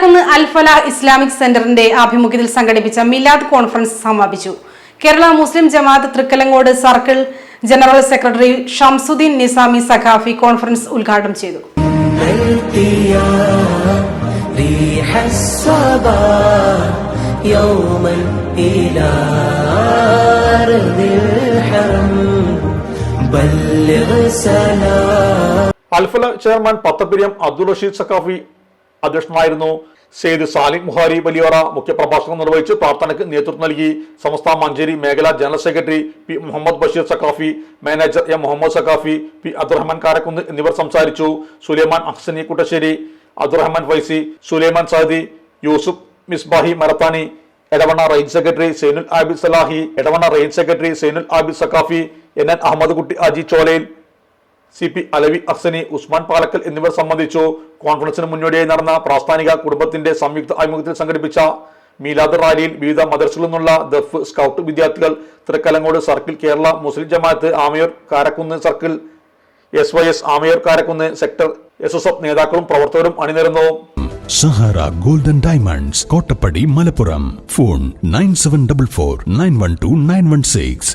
പാലാക്കുന്ന് Al-Falah Islamic സെന്ററിന്റെ ആഭിമുഖ്യത്തിൽ സംഘടിപ്പിച്ച മിലാദ് കോൺഫറൻസ് സമാപിച്ചു. Kerala Muslim Jamaath Thrikkalangode circle general secretary Shamsuddeen Nizami Saqafi conference ഉദ്ഘാടനം ചെയ്തു. അൽഫല ചെയർമാൻ പത്തപ്പിരിയം അബ്ദുൾ റഷീദ് സഖാഫി അധ്യക്ഷനായിരുന്നു. സെയ്ദ് സാലിം മുഹാരി വലിയോറ മുഖ്യപ്രഭാഷണം നിർവഹിച്ച് പ്രാർത്ഥനയ്ക്ക് നേതൃത്വം നൽകി. സംസ്ഥാന മഞ്ചേരി മേഖലാ general secretary P Muhammad Basheer Saqafi manager M Muhammad Saqafi P Abdurahman Karakkunnu എന്നിവർ സംസാരിച്ചു. Sulaiman Ahsani Kuttasseri Abdurahman Faizy Sulaiman Saadi Yusuf Misbahi Marathani Edavanna range secretary Zainul Abid Salahi Edavanna range secretary Zainul Abid Saqafi N N Ahmed Kutty Aji Cholayil C P Alavi Ahsani Usman Palakkal എന്നിവർ സംബന്ധിച്ചു കോൺഫറൻസിന് മുന്നോടിയായി നടന്ന പ്രാസ്ഥാനിക കുടുംബത്തിന്റെ സംയുക്ത ആഭിമുഖ്യത്തിൽ സംഘടിപ്പിച്ച മീലാദ് റാലിയിൽ വിവിധ മദർസുകളിൽ നിന്നുള്ള ദഫ് സ്കൗട്ട് വിദ്യാർത്ഥികൾ Thrikkalangode circle Kerala Muslim Jamaath Amayoor Karakkunnu circle S Y S Amayoor Karakkunnu sector S S F നേതാക്കളും പ്രവർത്തകരും അണിനിരന്നു. Sahara golden diamonds Kottappadi Malappuram. Phone nine seven double four nine one two nine one six.